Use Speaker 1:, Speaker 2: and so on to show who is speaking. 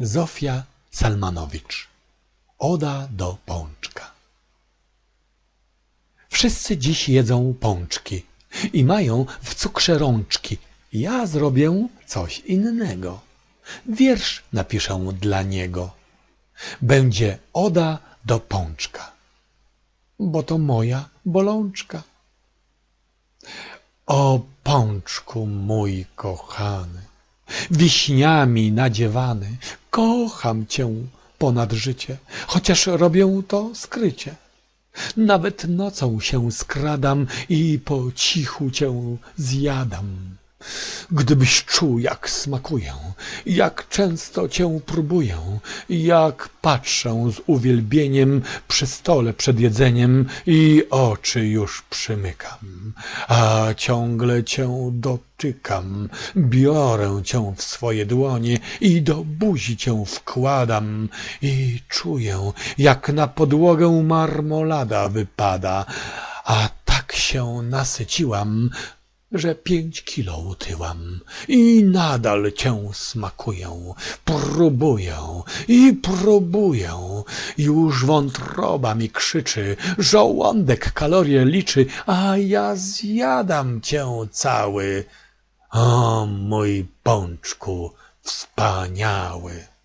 Speaker 1: Zofia Salmanowicz Oda do pączka Wszyscy dziś jedzą pączki i mają w cukrze rączki. Ja zrobię coś innego. Wiersz napiszę dla niego. Będzie oda do pączka, bo to moja bolączka. O pączku mój kochany, wiśniami nadziewany, kocham cię ponad życie, chociaż robię to skrycie. Nawet nocą się skradam i po cichu cię zjadam. Gdybyś czuł, jak smakuję, jak często cię próbuję, jak patrzę z uwielbieniem przy stole przed jedzeniem i oczy już przymykam, a ciągle cię dotykam, biorę cię w swoje dłonie i do buzi cię wkładam i czuję, jak na podłogę marmolada wypada, a tak się nasyciłam, że pięć kilo utyłam i nadal cię smakuję, próbuję i próbuję. Już wątroba mi krzyczy, żołądek kalorie liczy, a ja zjadam cię cały. O mój pączku wspaniały!